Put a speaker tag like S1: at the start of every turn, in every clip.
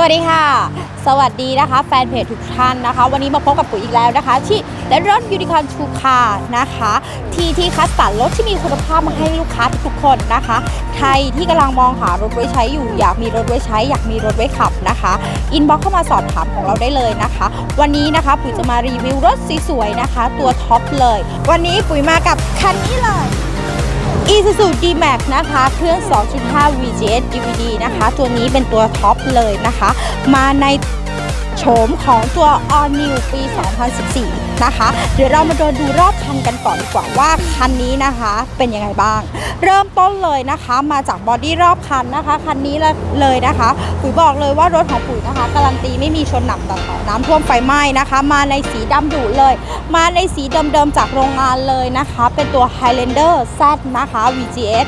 S1: สวัสดีค่ะ สวัสดีนะคะ แฟนเพจทุกท่านนะคะ วันนี้มาพบกับปุ๋ยอีกแล้วนะคะ ที่และรถยูนิคอนทูคานะคะ ที่ที่คัดสรรรถที่มีคุณภาพมาให้ลูกค้าทุกคนนะคะใครที่กำลังมองหารถไว้ใช้อยู่ อยากมีรถไว้ใช้ อยากมีรถไว้ขับนะคะอินบ็อกซ์เข้ามาสอบถามของเราได้เลยนะคะ วันนี้นะคะปุ๋ยจะมารีวิวรถสวยๆนะคะ ตัวท็อปเลย วันนี้ปุ๋ยมากับคันนี้เลย Isuzu D-Max นะคะ เครื่อง 2.5 VGS DVD นะคะ ตัวนี้เป็นตัวท็อปเลยนะคะ มาใน โฉมของตัว All New ปี 2014 นะคะ เดี๋ยวเรามาเดินดูรอบคันกันก่อนดีกว่าว่าคันนี้นะคะเป็นยังไงบ้าง เริ่มต้นเลยนะคะมาจากบอดี้รอบคันนะคะ คันนี้เลยนะคะปุ๋ยบอกเลยว่ารถของปุ๋ยนะคะการันตีไม่มีชนหนักตัดต่อน้ำท่วมไฟไหม้นะคะ มาในสีดำดุเลย มาในสีเดิมๆจากโรงงานเลยนะคะ เป็นตัว Highlander Z นะคะ VGS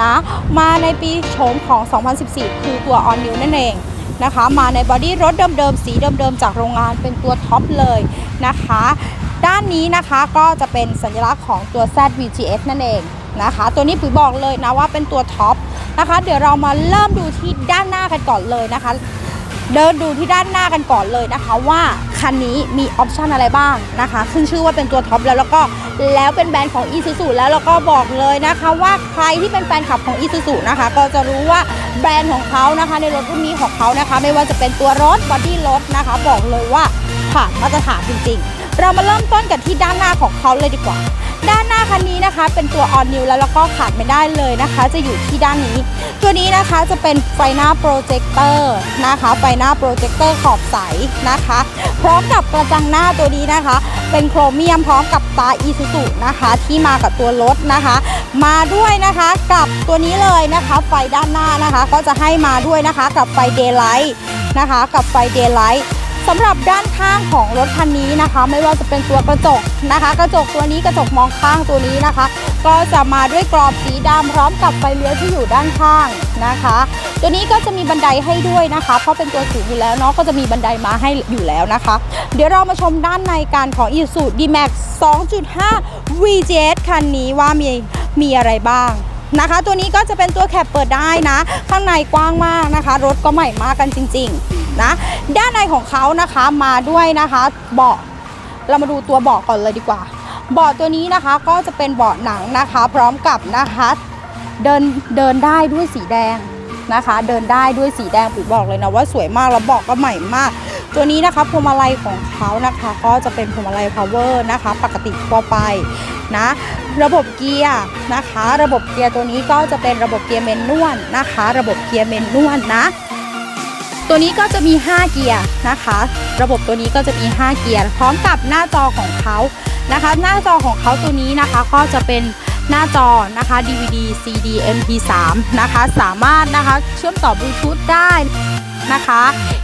S1: นะ มาในปีโฉมของ 2014 คือตัว All New นั่นเอง นะคะ มาในบอดี้รถเดิมๆ สีเดิมๆ จากโรงงานเป็นตัวท็อปเลยนะคะ ด้านนี้นะคะก็จะเป็นสัญลักษณ์ของตัว Z VGS นั่นเองนะคะ ตัวนี้ปุ๋ยบอกเลยนะว่าเป็นตัวท็อปนะคะ เดี๋ยวเรามาเริ่มดูที่ด้านหน้ากันก่อนเลยนะคะ เดินดูที่ด้านหน้ากันก่อนเลยนะคะ ว่าคันนี้มีออปชันอะไรบ้างนะคะขึ้นชื่อว่าเป็นตัวท็อปแล้วแล้วก็แล้วเป็นแบรนด์ของ Isuzu แล้วแล้วก็บอกเลยนะคะ ว่าใครที่เป็นแฟนคลับของ Isuzu นะคะ ก็จะรู้ว่าแบรนด์ของเขานะคะ ในรถรุ่นนี้ของเขานะคะ ไม่ว่าจะเป็นตัวรถบอดี้รถนะคะ บอกเลยว่าผ่านมาตรฐานจริงๆ เรามาเริ่มต้นกันที่ด้านหน้าของเขาเลยดีกว่า ด้านหน้าคันนี้นะคะ เป็นตัว All New แล้วแล้วก็ขาดไม่ได้เลยนะคะ จะอยู่ที่ด้านนี้ ตัวนี้นะคะจะเป็นไฟหน้าโปรเจคเตอร์นะคะไฟหน้าโปรเจคเตอร์ขอบใสนะคะ พร้อมกับกระจังหน้าตัวนี้นะคะ เป็นโครเมียมพร้อมกับตาอีซูซุนะคะ ที่มากับตัวรถนะคะ มาด้วยนะคะกับตัวนี้เลยนะคะ ไฟด้านหน้านะคะ ก็จะให้มาด้วยนะคะ กับไฟเดย์ไลท์นะคะ กับไฟเดย์ไลท์ สำหรับด้านข้างของรถคันนี้นะคะ ไม่ว่าจะเป็นตัวกระจกนะคะ กระจกตัวนี้กระจกมองข้างตัวนี้นะคะ ก็จะมาด้วยกรอบสีดำพร้อมกับไฟเลี้ยวที่อยู่ด้านข้างนะคะ ตัวนี้ก็จะมีบันไดให้ด้วยนะคะ เพราะเป็นตัวสูงอยู่แล้วเนาะก็จะมีบันไดมาให้อยู่แล้วนะคะ เดี๋ยวเรามาชมด้านในการของ i s u D-Max 2.5 VGS คันนี้ว่ามีมีอะไรบ้าง นะคะ ตัวนี้ก็จะเป็นตัวแคปเปิดได้นะ ข้างในกว้างมากนะคะ รถก็ใหม่มากกันจริงๆนะด้านในของเขานะคะมาด้วยนะคะเบาะเรามาดูตัวเบาะก่อนเลยดีกว่า เบาะตัวนี้นะคะก็จะเป็นเบาะหนังนะคะ พร้อมกับนะคะเดินเดินได้ด้วยสีแดงนะคะ เดินได้ด้วยสีแดงปุ๋ยบอกเลยนะว่าสวยมากแล้วเบาะก็ใหม่มาก ตัวนี้นะคะพวงมาลัยของเขานะคะ ก็จะเป็นพวงมาลัย power นะคะ ปกติทั่วไป นะ ระบบเกียร์นะคะ ระบบเกียร์ตัวนี้ก็จะเป็นระบบเกียร์เมนนวลนะคะ ระบบเกียร์เมนนวลนะ ตัวนี้ก็จะมี 5 เกียร์นะคะ ระบบตัวนี้ก็จะมี 5 เกียร์พร้อมกับหน้าจอของเขานะคะ หน้าจอของเขาตัวนี้นะคะก็จะเป็นหน้าจอนะคะ DVD CD MP3 นะคะ สามารถนะคะเชื่อมต่อบลูทูธได้นะคะ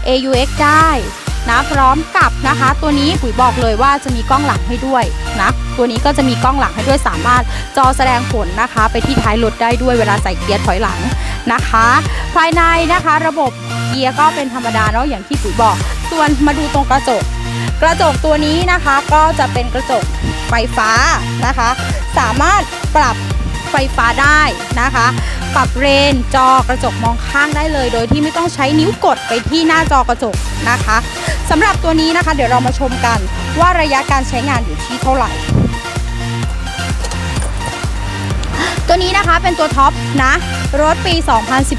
S1: AUX ได้ นะพร้อมกับนะคะ ตัวนี้ปุ๋ยบอกเลยว่าจะมีกล้องหลังให้ด้วยนะตัวนี้ก็จะมีกล้องหลังให้ด้วยสามารถจอแสดงผลนะคะ ไปที่ท้ายรถได้ด้วยเวลาใส่เกียร์ถอยหลังนะคะ ภายในนะคะ ระบบเกียร์ก็เป็นธรรมดาเนาะอย่างที่ปุ๋ยบอก ส่วนมาดูตรงกระจก กระจกตัวนี้นะคะก็จะเป็นกระจกไฟฟ้านะคะ สามารถปรับ ไฟฟ้าได้นะคะ ปรับเรนจอกระจกมองข้างได้เลย โดยที่ไม่ต้องใช้นิ้วกดไปที่หน้าจอกระจกนะคะสำหรับตัวนี้นะคะ เดี๋ยวเรามาชมกันว่าระยะการใช้งานอยู่ที่เท่าไหร่ ตัวนี้นะคะเป็นตัวท็อปนะรถปี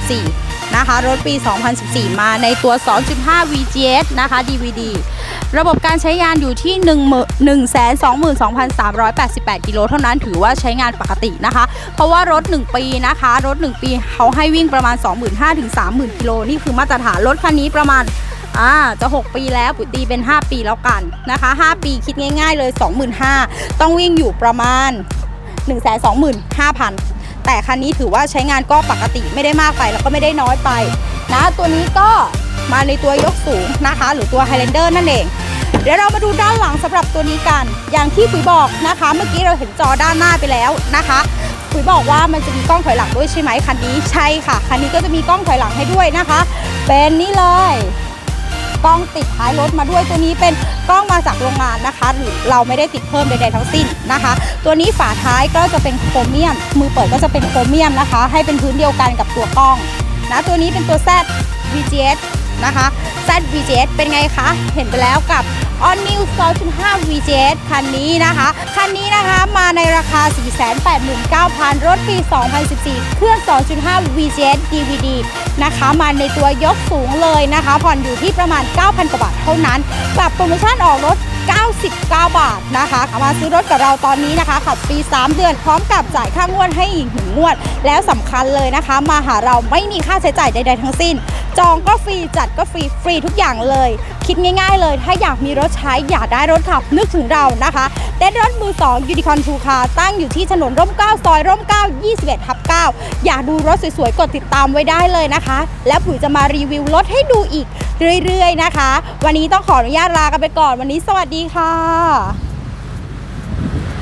S1: 2014 นะคะ รถปี 2014 มาในตัว 2.5 VGS นะคะ DVD ระบบการใช้งานอยู่ที่ 122,388 กิโลเท่านั้นถือว่าใช้งานปกตินะคะ เพราะว่ารถ 1 ปีนะคะ รถ 1 ปีเขาให้วิ่งประมาณ 25,000ถึง30,000 กิโลนี่คือมาตรฐานรถคันนี้ประมาณอ่าจะ 6 ปีแล้วปุ๋ยตีเป็น 5 ปีแล้วกันนะคะ 5 ปีคิดง่าย ๆ เลย 25,000 ต้องวิ่งอยู่ประมาณ 125,000 แต่คันนี้ถือว่าใช้งานก็ปกติไม่ได้มากไปแล้วก็ไม่ได้น้อยไปนะตัวนี้ก็ มาในตัวยกสูงนะคะ หรือตัว Highlander นั่นเอง เดี๋ยวเรามาดูด้านหลังสำหรับตัวนี้กัน อย่างที่ปุ๋ยบอกนะคะ เมื่อกี้เราเห็นจอด้านหน้าไปแล้วนะคะปุ๋ยบอกว่ามันจะมีกล้องถอยหลังด้วยใช่ไหมคันนี้ใช่ค่ะคันนี้ก็จะมีกล้องถอยหลังให้ด้วยนะคะ เป็นนี่เลยกล้องติดท้ายรถมาด้วยตัวนี้เป็นกล้องมาจากโรงงานนะคะ หรือเราไม่ได้ติดเพิ่มใดๆทั้งสิ้นนะคะ ตัวนี้ฝาท้ายก็จะเป็นโครเมียม มือเปิดก็จะเป็นโครเมียมนะคะ ให้เป็นพื้นเดียวกันกับตัวกล้องนะตัวนี้เป็นตัว Z VGS นะคะ Z VGS เป็นไงคะ เห็นไปแล้วกับ On New 2.5 VGS คันนี้นะคะ คันนี้นะคะมาในราคา 489,000 รถปี 2014 เครื่อง 2.5 VGS DVD นะคะมาในตัวยกสูงเลยนะคะ ผ่อนอยู่ที่ประมาณ 9,000 กว่าบาทเท่านั้น กับโปรโมชั่นออกรถ 99 บาทนะคะมาซื้อรถกับเราตอนนี้นะคะขับฟรี3 เดือนพร้อมกับจ่ายค่างวดให้อีกหนึ่งงวด แล้วสำคัญเลยนะคะ มาหาเราไม่มีค่าใช้จ่ายใด ๆ ทั้งสิ้น จองก็ฟรีจัดก็ฟรีฟรีทุกอย่างเลย คิดง่าย ๆ เลย ถ้าอยากมีรถใช้อยากได้รถขับนึกถึงเรานะคะเต้นรถมือ2ยูนิคอนทูคาตั้งอยู่ที่ถนนร่มเกล้าซอยร่มเกล้า21ทับ9อยากดูรถสวยๆกดติดตามไว้ได้เลยนะคะ แล้วปุ๋ยจะมารีวิวรถให้ดูอีก เรื่อยๆนะคะ วันนี้ต้องขออนุญาตลากันไปก่อนวันนี้สวัสดีค่ะ